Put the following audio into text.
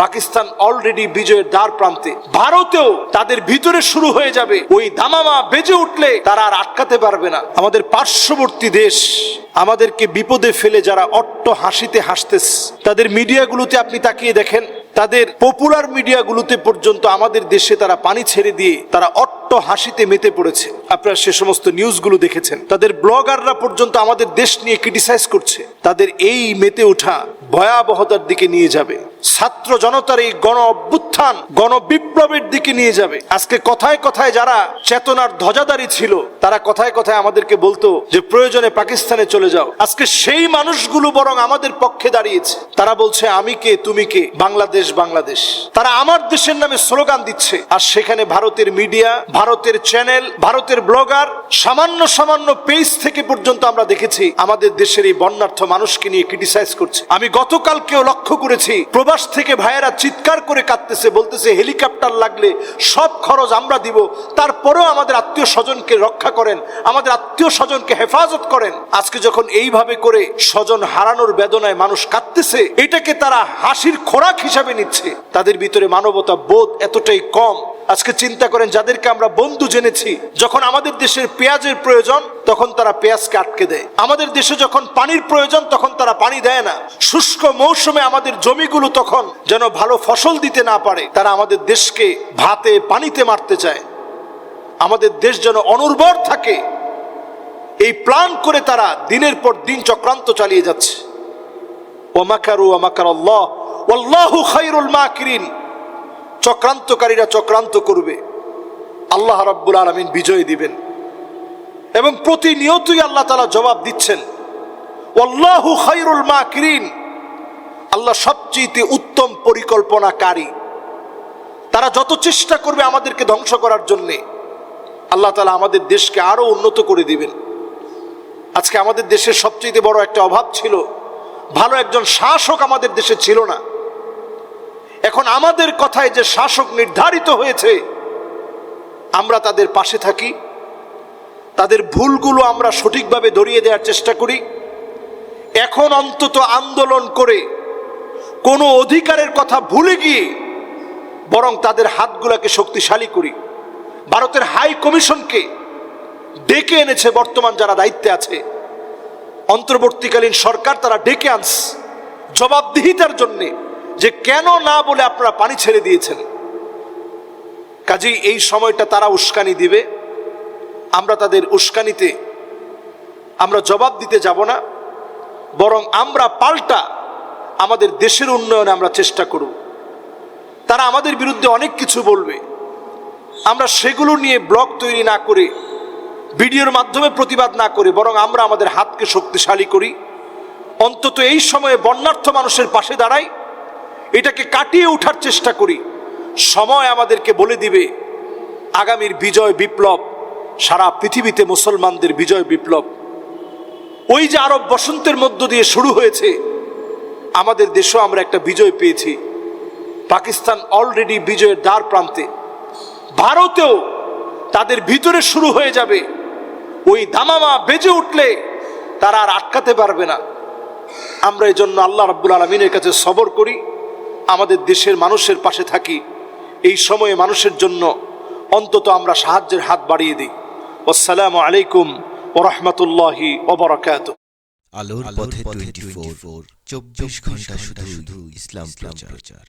Pakistan already বিজয়ের দ্বার প্রান্তে। ভারতেও তাদের ভিতরে শুরু হয়ে যাবে। ওই দামামা বেজে উঠলে তারা আর আটকাতে পারবে না। আমাদের পার্শ্ববর্তী দেশ, আমাদেরকে বিপদে ফেলে যারা অট্ট হাসিতে হাসতেছে তাদের মিডিয়াগুলোতে আপনি তাকিয়ে দেখেন, তাদের পপুলার মিডিয়াগুলোতে পর্যন্ত আমাদের দেশে তারা পানি ছেড়ে দিয়ে তারা অট্ট হাসিতে মেতে পড়েছে। আপনারা সে সমস্ত নিউজগুলো দেখেছেন। তাদের ব্লগাররা পর্যন্ত আমাদের দেশ নিয়ে ক্রিটিসাইজ করছে। তাদের এই মেতে ওঠা ভয়াবহতার দিকে নিয়ে যাবে। ছাত্র জনতার এই গণ অভ্যুত্থান, গণ বিপ্লবের দিকে নিয়ে যাবে। আজকে কথায় কথায় যারা চেতনার ধ্বজাদারী ছিল, তারা কথায় কথায় আমাদেরকে বলতো যে প্রয়োজনে পাকিস্তানে চলে যাও। আজকে সেই মানুষগুলো বরং আমাদের পক্ষে দাঁড়িয়েছে। তারা বলছে, আমি কে? তুমি কে? বাংলাদেশ বাংলাদেশ। তারা আমার দেশের নামে স্লোগান দিচ্ছে। আর সেখানে ভারতের মিডিয়া, ভারতের চ্যানেল, ভারতের ব্লগার, সামান্য সামান্য পেজ থেকে পর্যন্ত আমরা দেখেছি, আমাদের দেশের এই বন্যার্থ মানুষকে নিয়ে ক্রিটিসাইজ করছে। আমি গতকালকেও লক্ষ্য করেছি প্রবাস থেকে ভাইয়েরা চিৎকার করে কাঁদতেছে, বলতেছে, হেলিকপ্টার লাগলে সব খরচ আমরা দিব, তারপরেও আমাদের আত্মীয় স্বজনকে রক্ষা করেন, আমাদের আত্মীয় স্বজনকে হেফাজত করেন। আজকে যখন এইভাবে করে স্বজন হারানোর বেদনায় মানুষ কাঁদতেছে, এটাকে তারা হাসির খোরাক হিসাবে নিচ্ছে। তাদের ভিতরে মানবতা বোধ এতটাই কম আজকে চিন্তা করেন, যাদেরকে আমরা বন্ধু জেনেছি, যখন আমাদের দেশের পেঁয়াজের প্রয়োজন, তখন তারা পেঁয়াজকে আটকে দেয়। আমাদের দেশে যখন পানির প্রয়োজন, তখন তারা পানি দেয় না। শুষ্ক মৌসুমে আমাদের জমিগুলো তখন যেন ভালো ফসল দিতে না পারে, তারা আমাদের দেশকে ভাতে, পানিতে মারতে চায়। আমাদের দেশ যেন অনুর্বর থাকে। এই প্ল্যান করে তারা দিনের পর দিন চক্রান্ত চালিয়ে যাচ্ছে। ওমাকারু ওমাকার আল্লাহ ওয়াল্লাহু খাইরুল মাকিরিন। চক্রান্তকারীরা চক্রান্ত করবে। আল্লাহ রাব্বুল আলমিন বিজয় দিবেন। এবং প্রতিনিয়তই আল্লাহ তালা জবাব দিচ্ছেন, ওয়াল্লাহু খাইরুল মাকিরিন। আল্লাহ সবচেয়ে উত্তম পরিকল্পনাকারী। তারা যত চেষ্টা করবে আমাদেরকে ধ্বংস করার জন্যে, আল্লাহ তালা আমাদের দেশকে আরও উন্নত করে দিবেন। আজকে আমাদের দেশের সবচেয়ে বড় একটা অভাব ছিল, ভালো একজন শাসক আমাদের দেশে ছিল না। এখন আমাদের কথায় যে শাসক নির্ধারিত হয়েছে, আমরা তাদের পাশে থাকি, তাদের ভুলগুলো আমরা সঠিকভাবে ধরিয়ে দেওয়ার চেষ্টা করি। এখন অন্তত আন্দোলন করে কোনো অধিকারের কথা ভুলে গিয়ে বরং তাদের হাতগুলাকে শক্তিশালী করি। ভারতের হাই কমিশনকে ডেকে এনেছে বর্তমান যারা দায়িত্বে আছে। অন্তর্বর্তীকালীন সরকার তারা ডেকে আনস জবাবদিহিতার জন্যে যে কেন না বলে আপনারা পানি ছেড়ে দিয়েছেন? কাজেই এই সময়টা তারা উস্কানি দিবে। আমরা তাদের উস্কানিতে আমরা জবাব দিতে যাব না, বরং আমরা পাল্টা আমাদের দেশের উন্নয়নে আমরা চেষ্টা করব। তারা আমাদের বিরুদ্ধে অনেক কিছু বলবে। আমরা সেগুলো নিয়ে ব্লগ তৈরি না করে, ভিডিওর মাধ্যমে প্রতিবাদ না করে, বরং আমরা আমাদের হাতকে শক্তিশালী করি। অন্তত এই সময়ে বন্যার্থ মানুষের পাশে দাঁড়াই। এটাকে কাটিয়ে ওঠার চেষ্টা করি। সময় আমাদেরকে বলে দিবে, আগামীর বিজয় বিপ্লব, সারা পৃথিবীতে মুসলমানদের বিজয় বিপ্লব। ওই যে আরব বসন্তের মধ্য দিয়ে শুরু হয়েছে, আমাদের দেশেও আমরা একটা বিজয় পেয়েছি। পাকিস্তান অলরেডি বিজয়ের দ্বার প্রান্তে। ভারতেও তাদের ভিতরে শুরু হয়ে যাবে। ওই দামামা বেজে উঠলে তারা আর আটকাতে পারবে না। আমরা এই জন্য আল্লাহ রাব্বুল আলমিনের কাছে সবর করি। আমাদের দেশের মানুষের পাশে থাকি, এই সময়ে মানুষের জন্য অন্তত আমরা সাহায্যের হাত বাড়িয়ে দিই। আসসালামু আলাইকুম ওরহমতুল্লাহি ওবরাকাত আলোর পথে টোয়েন্টি ফোর চব্বিশ ঘণ্টা শুধু ইসলাম প্রচার।